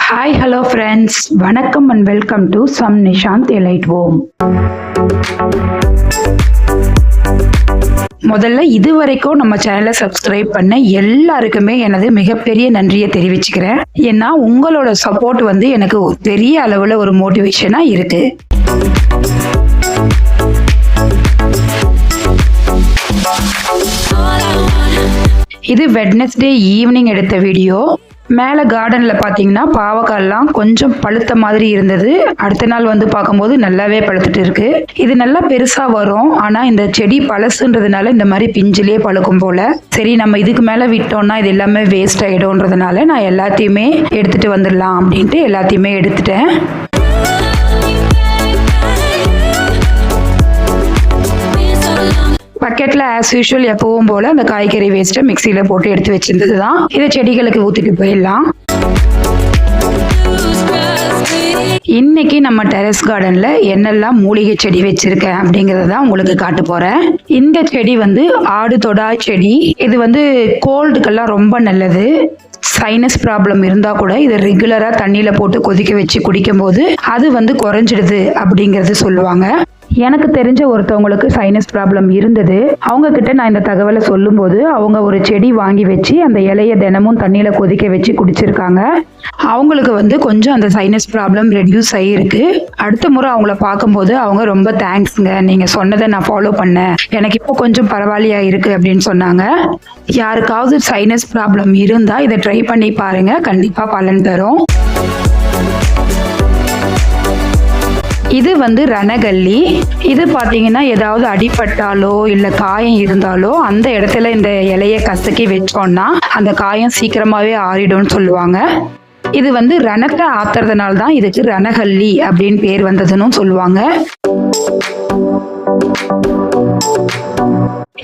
Hi hello friends வணக்கம் and welcome to some Nishanth elite ஓம் முதல்ல இதுவரைக்கும் நம்ம சேனலை சப்ஸ்கிரைப் பண்ண எல்லாருக்குமே எனது மிகப்பெரிய நன்றியை தெரிவிச்சுக்கிறேன். ஏன்னா உங்களோட சப்போர்ட் வந்து எனக்கு பெரிய அளவில் ஒரு மோட்டிவேஷனாக இருக்குது இது வெட்னஸ்டே ஈவினிங் எடுத்த வீடியோ மேலே கார்டனில் பார்த்தீங்கன்னா பாவக்காய்லாம் கொஞ்சம் பழுத்த மாதிரி இருந்தது. அடுத்த நாள் வந்து பார்க்கும்போது நல்லாவே பழுத்துட்டு இருக்கு. இது நல்லா பெருசாக வரும். ஆனால் இந்த செடி பழசுன்றதுனால இந்த மாதிரி பிஞ்சிலே பழுக்கும் போல. சரி நம்ம இதுக்கு மேலே விட்டோம்னா இது எல்லாமே வேஸ்ட் ஆகிடும்ன்றதுனால நான் எல்லாத்தையுமே எடுத்துட்டு வந்துடலாம் அப்படின்ட்டு எல்லாத்தையுமே எடுத்துட்டேன். பக்கெட்டில் ஆஸ் யூஷுவல் எப்பவும் போல் அந்த காய்கறி வேஸ்ட்டை மிக்சியில் போட்டு எடுத்து வச்சிருந்தது தான் இதை செடிகளுக்கு ஊற்றிட்டு போயிடலாம். இன்னைக்கு நம்ம டெரஸ் கார்டன்ல என்னெல்லாம் மூலிகை செடி வச்சிருக்கேன் அப்படிங்கறத உங்களுக்கு காட்ட போறேன். இந்த செடி வந்து ஆடு தொடா செடி. இது வந்து கோல்டுக்கெல்லாம் ரொம்ப நல்லது. சைனஸ் ப்ராப்ளம் இருந்தா கூட இதை ரெகுலரா தண்ணியில போட்டு கொதிக்க வச்சு குடிக்கும்போது அது வந்து குறைஞ்சிடுது அப்படிங்கறது சொல்லுவாங்க. எனக்கு தெரிஞ்ச ஒருத்தவங்களுக்கு சைனஸ் ப்ராப்ளம் இருந்தது. அவங்க கிட்ட நான் இந்த தகவலை சொல்லும்போது அவங்க ஒரு செடி வாங்கி வச்சு அந்த இலைய தினமும் தண்ணியில கொதிக்க வச்சு குடிச்சிருக்காங்க. அவங்களுக்கு வந்து கொஞ்சம் அந்த சைனஸ் ப்ராப்ளம் ரெடியூஸ் ஆகியிருக்கு அடுத்த முறை அவங்கள பார்க்கும்போது அவங்க ரொம்ப தேங்க்ஸ்ங்க நீங்க சொன்னதை நான் ஃபாலோ பண்ணேன். எனக்கு இப்போ கொஞ்சம் பரவாயில்லையா இருக்கு அப்படின்னு சொன்னாங்க. யாருக்காவது சைனஸ் ப்ராப்ளம் இருந்தா இதை ட்ரை பண்ணி பாருங்க. கண்டிப்பா பலன் தரும். இது வந்து ரணகல்லி. இது பார்த்தீங்கன்னா ஏதாவது அடிபட்டாலோ இல்லை காயம் இருந்தாலோ அந்த இடத்துல இந்த இலையை கசக்கி வச்சோம்னா அந்த காயம் சீக்கிரமாகவே ஆறிடும்னு சொல்லுவாங்க. இது வந்து ரணத்தை ஆத்துறதுனால தான் இதுக்கு ரணகல்லி அப்படின்னு பேர் வந்ததுன்னு சொல்லுவாங்க.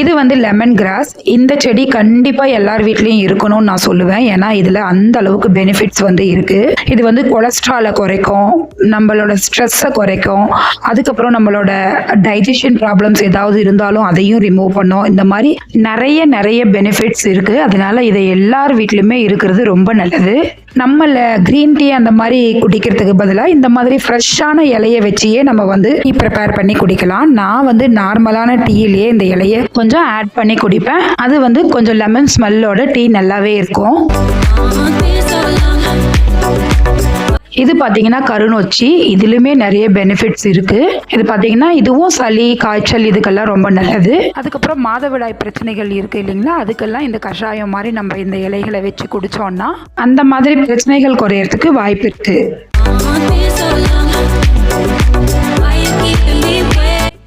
இது வந்து லெமன் கிராஸ் இந்த செடி கண்டிப்பாக எல்லார் வீட்லேயும் இருக்கணும்னு நான் சொல்லுவேன். ஏன்னா இதில் அந்த அளவுக்கு பெனிஃபிட்ஸ் வந்து இருக்குது இது வந்து கொலஸ்ட்ராலை குறைக்கும் நம்மளோட ஸ்ட்ரெஸ்ஸை குறைக்கும். அதுக்கப்புறம் நம்மளோட டைஜஷன் ப்ராப்ளம்ஸ் ஏதாவது இருந்தாலும் அதையும் ரிமூவ் பண்ணும். இந்த மாதிரி நிறைய நிறைய பெனிஃபிட்ஸ் இருக்குது அதனால இதை எல்லார் வீட்லேயுமே இருக்கிறது ரொம்ப நல்லது. நம்மள க்ரீன் டீ அந்த மாதிரி குடிக்கிறதுக்கு பதிலாக இந்த மாதிரி ஃப்ரெஷ்ஷான இலையை வச்சியே நம்ம வந்து டீ ப்ரிப்பேர் பண்ணி குடிக்கலாம் நான் வந்து நார்மலான டீயிலேயே இந்த இலையை கொஞ்சம் ஆட் பண்ணி குடிப்பேன் அது வந்து கொஞ்சம் லெமன் ஸ்மெல்லோட டீ நல்லாவே இருக்கும் இது பார்த்தீங்கன்னா கருணொச்சி இதுலையுமே நிறைய பெனிஃபிட்ஸ் இருக்கு. இது பார்த்தீங்கன்னா இதுவும் சளி காய்ச்சல் இதுக்கெல்லாம் ரொம்ப நல்லது. அதுக்கப்புறம் மாதவிடாய் பிரச்சனைகள் இருக்கு இல்லைங்களா? அதுக்கெல்லாம் இந்த கஷாயம் மாதிரி நம்ம இந்த இலைகளை வச்சு குடிச்சோம்னா அந்த மாதிரி பிரச்சனைகள் குறையறதுக்கு வாய்ப்பு இருக்கு.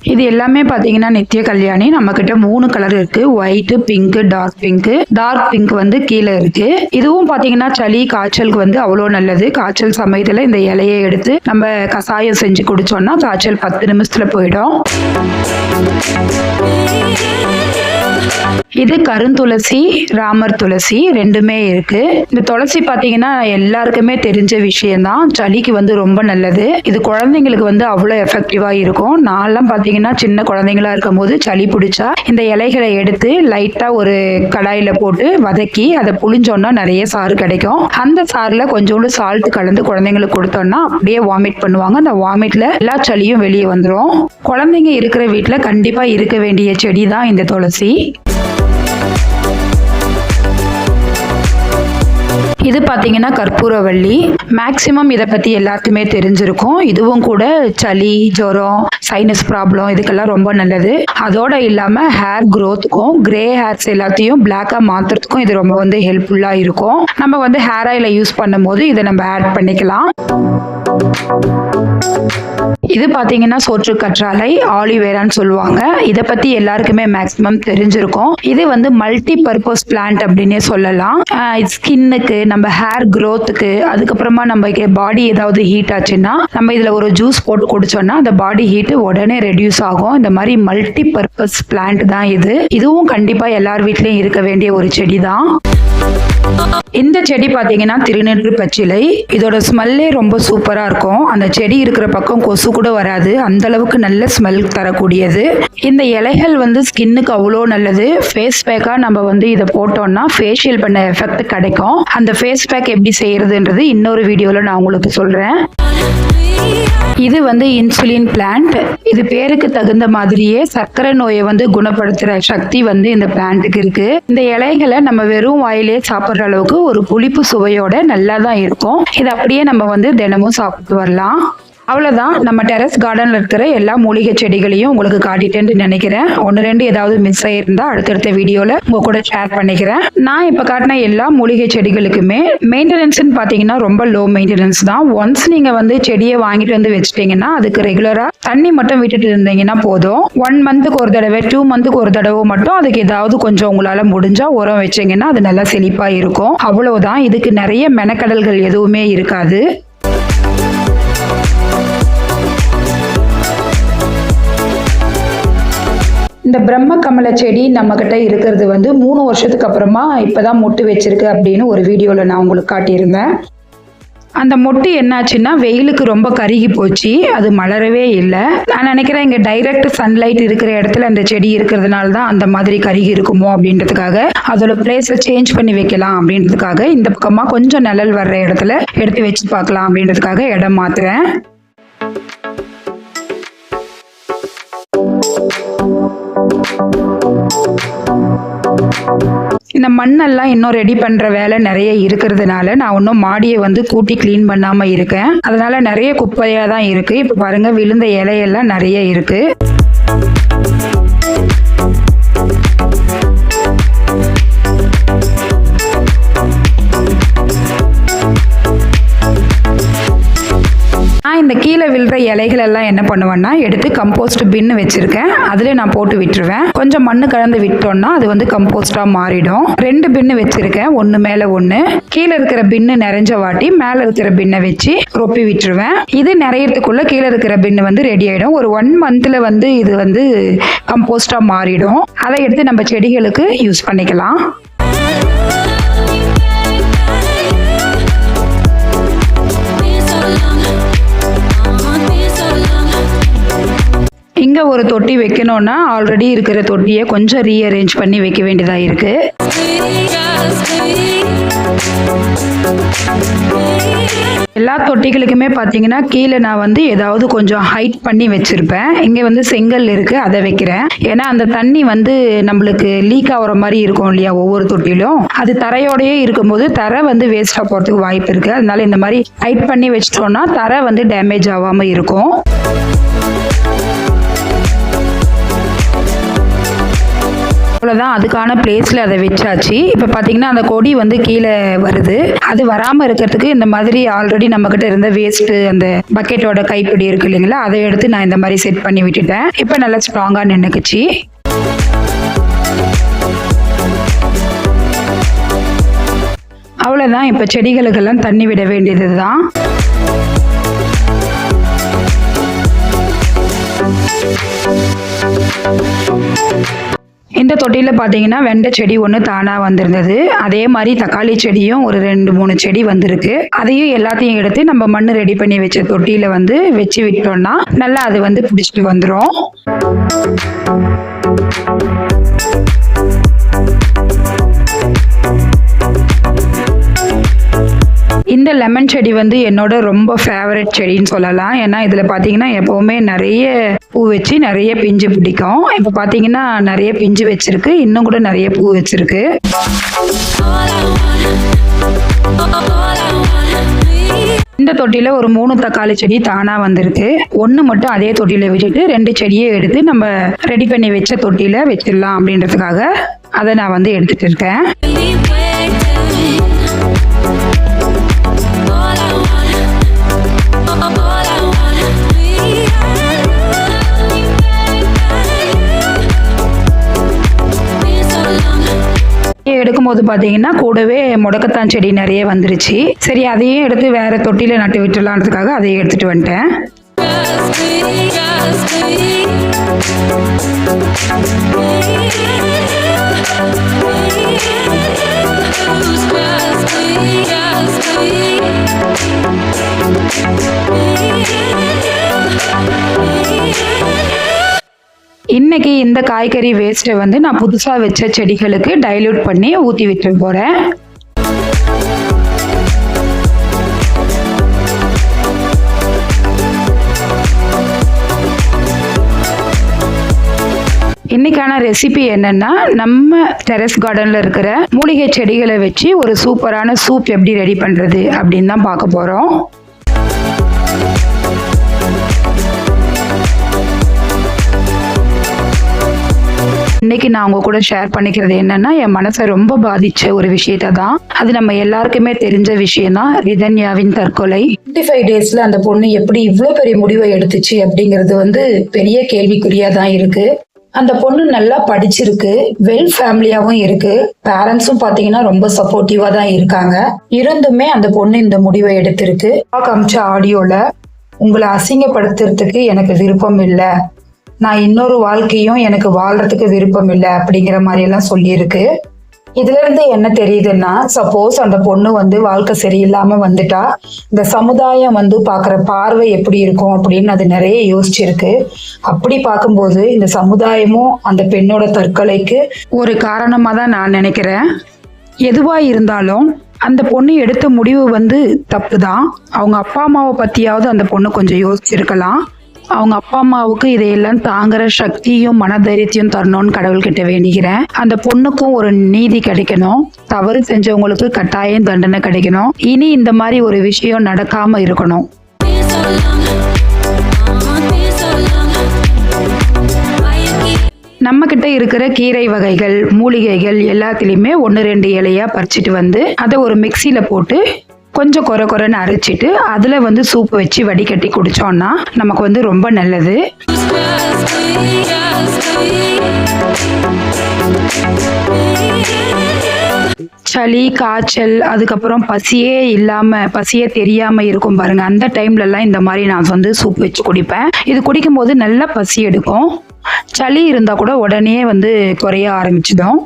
இது எல்லாமே பார்த்தீங்கன்னா நித்திய கல்யாணி. நம்மக்கிட்ட மூணு கலர் இருக்கு. White pink dark pink dark pink வந்து கீழே இருக்கு. இதுவும் பார்த்தீங்கன்னா சளி காய்ச்சலுக்கு வந்து அவ்வளோ நல்லது. காய்ச்சல் சமயத்தில் இந்த இலையை எடுத்து நம்ம கசாயம் செஞ்சு குடிச்சோம்னா காய்ச்சல் பத்து நிமிஷத்தில் போயிடும். இது கருந்துளசி ராமர் துளசி ரெண்டுமே இருக்கு. இந்த துளசி பார்த்தீங்கன்னா எல்லாருக்குமே தெரிஞ்ச விஷயம்தான். சளிக்கு வந்து ரொம்ப நல்லது. இது குழந்தைங்களுக்கு வந்து அவ்வளோ எஃபெக்டிவா இருக்கும். நான்லாம் பாத்தீங்கன்னா சின்ன குழந்தைங்களா இருக்கும் போது சளி பிடிச்சா இந்த இலைகளை எடுத்து லைட்டா ஒரு கடாயில போட்டு வதக்கி அதை புளிஞ்சோன்னா நிறைய சாறு கிடைக்கும். அந்த சாறுல கொஞ்சோண்டு சால்ட் கலந்து குழந்தைங்களுக்கு கொடுத்தோம்னா அப்படியே வாமிட் பண்ணுவாங்க. அந்த வாமிட்ல எல்லா சளியும் வெளியே வந்துடும் குழந்தைங்க இருக்கிற வீட்டில் கண்டிப்பா இருக்க வேண்டிய செடி தான் இந்த துளசி. இது பார்த்தீங்கன்னா கற்பூரவள்ளி. மேக்சிமம் இதை பற்றி எல்லாத்துக்குமே தெரிஞ்சிருக்கும். இதுவும் கூட சளி ஜுரம் சைனஸ் ப்ராப்ளம் இதுக்கெல்லாம் ரொம்ப நல்லது. அதோட இல்லாமல் ஹேர் க்ரோத்துக்கும் கிரே ஹேர்ஸ் எல்லாத்தையும் பிளாக்காக மாற்றுறதுக்கும் இது ரொம்ப வந்து ஹெல்ப்ஃபுல்லாக இருக்கும். நம்ம வந்து ஹேர் ஆயிலை யூஸ் பண்ணும்போது இதை நம்ம ஆட் பண்ணிக்கலாம். இது பார்த்தீங்கன்னா சோற்று கற்றாழை ஆலிவேரான்னு சொல்லுவாங்க. இதை பற்றி எல்லாருக்குமே மேக்ஸிமம் தெரிஞ்சிருக்கும். இது வந்து மல்டி பர்பஸ் பிளான்ட் அப்படின்னே சொல்லலாம். ஸ்கின்னுக்கு நம்ம ஹேர் க்ரோத்துக்கு அதுக்கப்புறமா நம்ம பாடி ஏதாவது ஹீட் ஆச்சுன்னா நம்ம இதில் ஒரு ஜூஸ் போட்டு குடிச்சோம்னா அந்த பாடி ஹீட்டு உடனே ரெடியூஸ் ஆகும். இந்த மாதிரி மல்டி பர்பஸ் பிளான்ட் தான் இது. இதுவும் கண்டிப்பாக எல்லார் வீட்லேயும் இருக்க வேண்டிய ஒரு செடி தான் இந்த செடி பார்த்தீங்கன்னா திருநெற்று பச்சிலை. இதோட ஸ்மெல்லே ரொம்ப சூப்பராக இருக்கும். அந்த செடி இருக்கிற பக்கம் கொசு கூட வராது. அந்த அளவுக்கு நல்ல ஸ்மெல் தரக்கூடியது. இந்த இலைகள் வந்து ஸ்கின்னுக்கு அவ்வளோ நல்லது. ஃபேஸ் பேக்காக நம்ம வந்து இதை போட்டோம்னா ஃபேஷியல் பண்ண எஃபெக்ட் கிடைக்கும். அந்த ஃபேஸ் பேக் எப்படி செய்யறதுன்றது இன்னொரு வீடியோவில் நான் உங்களுக்கு சொல்கிறேன் இது வந்து இன்சுலின் பிளான்ட் இது பேருக்கு தகுந்த மாதிரியே சர்க்கரை நோயை வந்து குணப்படுத்துற சக்தி வந்து இந்த பிளான்ட்டுக்கு இருக்கு. இந்த இலைகளை நம்ம வெறும் வாயில் சாப்பிட்ற அளவுக்கு ஒரு புளிப்பு சுவையோட நல்லா தான் இருக்கும். இது அப்படியே நம்ம வந்து தினமும் சாப்பிட்டு வரலாம். அவ்வளோதான் நம்ம டெரஸ் கார்டனில் இருக்கிற எல்லா மூலிகை செடிகளையும் உங்களுக்கு காட்டிட்டேன்னு நினைக்கிறேன். ஒன்று ரெண்டு ஏதாவது மிஸ் ஆகியிருந்தால் அடுத்தடுத்த வீடியோவில் உங்கள் கூட ஷேர் பண்ணிக்கிறேன். நான் இப்போ காட்டின எல்லா மூலிகை செடிகளுக்குமே மெயின்டெனன்ஸ்னு பார்த்தீங்கன்னா ரொம்ப லோ மெயின்டெனன்ஸ் தான். ஒன்ஸ் நீங்கள் வந்து செடியை வாங்கிட்டு வந்து வச்சிட்டிங்கன்னா அதுக்கு ரெகுலராக தண்ணி மட்டும் விட்டுட்டு இருந்தீங்கன்னா போதும். ஒன் மந்த்துக்கு ஒரு தடவை டூ மந்த்துக்கு ஒரு தடவை மட்டும் அதுக்கு ஏதாவது கொஞ்சம் உங்களால் முடிஞ்சால் உரம் வச்சிங்கன்னா அது நல்லா செழிப்பாக இருக்கும். அவ்வளோதான் இதுக்கு நிறைய மெனக்கடல்கள் எதுவுமே இருக்காது. இந்த பிரம்ம கமல செடி நம்மக்கிட்ட இருக்கிறது வந்து மூணு வருஷத்துக்கு அப்புறமா இப்போதான் மொட்டு வச்சிருக்கு அப்படின்னு ஒரு வீடியோவில் நான் உங்களுக்கு காட்டியிருந்தேன். அந்த மொட்டு என்னாச்சுன்னா வெயிலுக்கு ரொம்ப கருகி போச்சு அது மலரவே இல்லை. நான் நினைக்கிறேன் இங்கே டைரக்ட் சன்லைட் இருக்கிற இடத்துல அந்த செடி இருக்கிறதுனால தான் அந்த மாதிரி கருகி இருக்குமோ அப்படின்றதுக்காக அதோட பிளேஸை சேஞ்ச் பண்ணி வைக்கலாம் அப்படின்றதுக்காக இந்த பக்கமாக கொஞ்சம் நிழல் வர்ற இடத்துல எடுத்து வச்சு பார்க்கலாம் அப்படின்றதுக்காக இடம் மாத்துறேன். இந்த மண்ணெல்லாம் இன்னும் ரெடி பண்ணுற வேலை நிறைய இருக்கிறதுனால நான் இன்னும் மாடியை வந்து கூட்டி க்ளீன் பண்ணாமல் இருக்கேன். அதனால் நிறைய குப்பையாக தான் இருக்குது இப்போ பாருங்கள் விழுந்த இலையெல்லாம் நிறைய இருக்குது இந்த கீழே விழுற இலைகள் எல்லாம் என்ன பண்ணுவேன்னா எடுத்து கம்போஸ்ட் பின்னு வச்சிருக்கேன். அதில் நான் போட்டு விட்டுருவேன். கொஞ்சம் மண்ணு கலந்து விட்டோம்னா அது வந்து கம்போஸ்டாக மாறிடும். ரெண்டு பின்னு வச்சிருக்கேன். ஒன்று மேலே ஒன்று கீழே இருக்கிற பின்னு நிறைஞ்ச வாட்டி மேலே இருக்கிற பின்னை வச்சு ரொப்பி விட்டுருவேன். இது நிறையறதுக்குள்ள கீழே இருக்கிற பின்னு வந்து ரெடி ஆகிடும் ஒரு ஒன் மந்த்தில் வந்து இது வந்து கம்போஸ்டாக மாறிடும். அதை எடுத்து நம்ம செடிகளுக்கு யூஸ் பண்ணிக்கலாம். ஒரு தொட்டி வைக்கணும்னா ஆல்ரெடி இருக்கிற தொட்டியை கொஞ்சம் ரீஅரேஞ்ச் பண்ணி வைக்க வேண்டியதாக இருக்குது எல்லா தொட்டிகளுக்குமே பார்த்தீங்கன்னா கீழே நான் வந்து ஏதாவது கொஞ்சம் ஹைட் பண்ணி வச்சுருப்பேன். இங்கே வந்து செங்கல் இருக்குது அதை வைக்கிறேன். ஏன்னா அந்த தண்ணி வந்து நம்மளுக்கு லீக் ஆகிற மாதிரி இருக்கும் இல்லையா ஒவ்வொரு தொட்டிலும். அது தரையோடையே இருக்கும்போது தரை வந்து வேஸ்ட்டாக போகிறதுக்கு வாய்ப்பு இருக்குது அதனால இந்த மாதிரி ஹைட் பண்ணி வச்சிட்டோம்னா தரை வந்து டேமேஜ் ஆகாமல் இருக்கும். அவ்வளோதான் அதுக்கான பிளேஸில் அதை வச்சாச்சு. இப்போ பார்த்தீங்கன்னா அந்த கொடி வந்து கீழே வருது. அது வராமல் இருக்கிறதுக்கு இந்த மாதிரி ஆல்ரெடி நம்மக்கிட்ட இருந்த வேஸ்ட்டு அந்த பக்கெட்டோட கைப்பிடி இருக்கு இல்லைங்களா அதை எடுத்து நான் இந்த மாதிரி செட் பண்ணி விட்டுட்டேன். இப்போ நல்லா ஸ்ட்ராங்காக நின்றுக்குச்சு அவ்வளோதான் இப்போ செடிகளுக்கெல்லாம் தண்ணி விட வேண்டியது தான் இந்த தொட்டியில் பார்த்தீங்கன்னா வெண்டை செடி ஒன்று தானாக வந்திருந்தது. அதே மாதிரி தக்காளி செடியும் ஒரு ரெண்டு மூணு செடி வந்திருக்கு. அதையும் எல்லாத்தையும் எடுத்து நம்ம மண் ரெடி பண்ணி வச்ச தொட்டியில் வந்து வச்சு விட்டோம்னா நல்லா அது வந்து பிடிச்சிட்டு வந்துடும் இந்த லெமன் செடி வந்து என்னோட ரொம்ப ஃபேவரட் செடின்னு சொல்லலாம். ஏன்னா இதில் பார்த்தீங்கன்னா எப்போவுமே நிறைய பூ வச்சு நிறைய பிஞ்சு பிடிக்கும். இப்போ பார்த்தீங்கன்னா நிறைய பிஞ்சு வச்சிருக்கு. இன்னும் கூட நிறைய பூ வச்சிருக்கு. இந்த தொட்டியில் ஒரு மூணு தக்காளி செடி தானாக வந்திருக்கு. ஒன்று மட்டும் அதே தொட்டியில் விட்டுட்டு ரெண்டு செடியை எடுத்து நம்ம ரெடி பண்ணி வச்ச தொட்டியில் வச்சிடலாம் அப்படின்றதுக்காக அதை நான் வந்து எடுத்துகிட்டு இருக்கேன். போது பார்த்தீங்கன்னா கூடவே முடக்கத்தான் செடி நிறைய வந்துருச்சு. சரி அதையும் எடுத்து வேற தொட்டியில் நட்டு விட்டுலான்றதுக்காக அதையும் எடுத்துட்டு வந்துட்டேன். இந்த காய்கறி வேஸ்ட்டை வந்து நான் புதுசாக வச்ச செடிகளுக்கு டைல்யூட் பண்ணி ஊற்றி விட்டு போகிறேன் இன்னைக்கான ரெசிபி என்னன்னா நம்ம டெரஸ் கார்டனில் இருக்கிற மூலிகை செடிகளை வச்சு ஒரு சூப்பரான சூப் எப்படி ரெடி பண்ணுறது அப்படின்னு தான் பார்க்க போகிறோம் இன்னைக்கு நான் உங்க கூட ஷேர் பண்ணிக்கிறது என்னன்னா என் மனசை ரொம்ப பாதிச்ச ஒரு விஷயத்த தான் அது நம்ம எல்லாருக்குமே தெரிஞ்ச விஷயம் தான் ரிதன்யாவின் தற்கொலை. ஃபிஃப்டி ஃபைவ் டேஸ்ல அந்த பொண்ணு எப்படி இவ்வளோ பெரிய முடிவை எடுத்துச்சு அப்படிங்கிறது வந்து பெரிய கேள்விக்குறியா தான் இருக்கு. அந்த பொண்ணு நல்லா படிச்சிருக்கு. வெல் ஃபேமிலியாவும் இருக்கு. பேரண்ட்ஸும் பாத்தீங்கன்னா ரொம்ப சப்போர்ட்டிவா தான் இருக்காங்க. இருந்துமே அந்த பொண்ணு இந்த முடிவை எடுத்திருக்கு. காமிச்ச ஆடியோல உங்களை அசிங்கப்படுத்துறதுக்கு எனக்கு விருப்பம் இல்லை. நான் இன்னொரு வாழ்க்கையும் எனக்கு வாழ்றதுக்கு விருப்பம் இல்லை அப்படிங்கிற மாதிரி எல்லாம் சொல்லியிருக்கு. இதுல இருந்து என்ன தெரியுதுன்னா சப்போஸ் அந்த பொண்ணு வந்து வாழ்க்கை சரியில்லாம வந்துட்டா இந்த சமுதாயம் வந்து பாக்குற பார்வை எப்படி இருக்கும் அப்படின்னு அது நிறைய யோசிச்சிருக்கு. அப்படி பார்க்கும்போது இந்த சமுதாயமும் அந்த பெண்ணோட தற்கொலைக்கு ஒரு காரணமா தான் நான் நினைக்கிறேன். எதுவா இருந்தாலும் அந்த பொண்ணு எடுத்த முடிவு வந்து தப்பு தான் அவங்க அப்பா அம்மாவை பத்தியாவது அந்த பொண்ணு கொஞ்சம் யோசிச்சிருக்கலாம். அவங்க அப்பா அம்மாவுக்கு இதையெல்லாம் தாங்குற சக்தியும் மனதைரியத்தையும் தரணும்னு கடவுள்கிட்ட வேண்டிக்கிறேன். அந்த பொண்ணுக்கும் ஒரு நீதி கிடைக்கணும். தவறு செஞ்சவங்களுக்கு கட்டாயம் தண்டனை கிடைக்கணும். இனி இந்த மாதிரி ஒரு விஷயம் நடக்காம இருக்கணும். நம்மக்கிட்ட நம்ம கிட்ட இருக்கிற கீரை வகைகள் மூலிகைகள் எல்லாத்துலேயுமே ஒன்று ரெண்டு இலையா பறிச்சிட்டு வந்து அதை ஒரு மிக்சியில் போட்டு கொஞ்சம் கொர கொரன்னு அரைச்சிட்டு அதில் வந்து சூப் வச்சு வடிகட்டி குடித்தோன்னா நமக்கு வந்து ரொம்ப நல்லது. சளி காய்ச்சல் அதுக்கப்புறம் பசியே இல்லாமல் பசியே தெரியாமல் இருக்கும் பாருங்க. அந்த டைம்லலாம் இந்த மாதிரி நான் வந்து சூப் வச்சு குடிப்பேன். இது குடிக்கும்போது நல்லா பசி எடுக்கும். சளி இருந்தால் கூட உடனே வந்து குறைய ஆரம்பிச்சிடும்.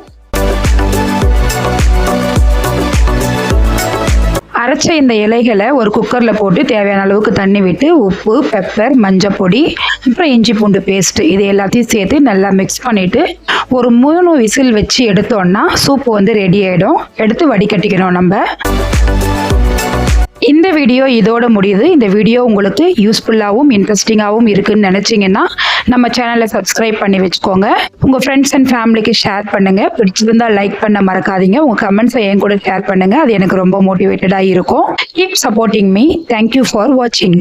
அரைச்ச இந்த இலைகளை ஒரு குக்கரில் போட்டு தேவையான அளவுக்கு தண்ணி விட்டு உப்பு பெப்பர் மஞ்சள் பொடி அப்புறம் இஞ்சி பூண்டு பேஸ்ட்டு இது எல்லாத்தையும் சேர்த்து நல்லா மிக்ஸ் பண்ணிவிட்டு ஒரு மூணு விசில் வச்சு எடுத்தோன்னா சூப்பு வந்து ரெடி ஆகிடும் எடுத்து வடிகட்டிக்கணும் நம்ம. இந்த வீடியோ இதோட முடியுது. இந்த வீடியோ உங்களுக்கு யூஸ்ஃபுல்லாகவும் இன்ட்ரெஸ்டிங்காகவும் இருக்குன்னு நினச்சிங்கன்னா நம்ம சேனலை சப்ஸ்கிரைப் பண்ணி வச்சுக்கோங்க. உங்கள் ஃப்ரெண்ட்ஸ் அண்ட் ஃபேமிலிக்கு ஷேர் பண்ணுங்கள் பிடிச்சிருந்தா லைக் பண்ண மறக்காதீங்க. உங்கள் கமெண்ட்ஸை என் கூட ஷேர் பண்ணுங்கள் அது எனக்கு ரொம்ப மோட்டிவேட்டடாக இருக்கும். Keep supporting me thank you for வாட்சிங்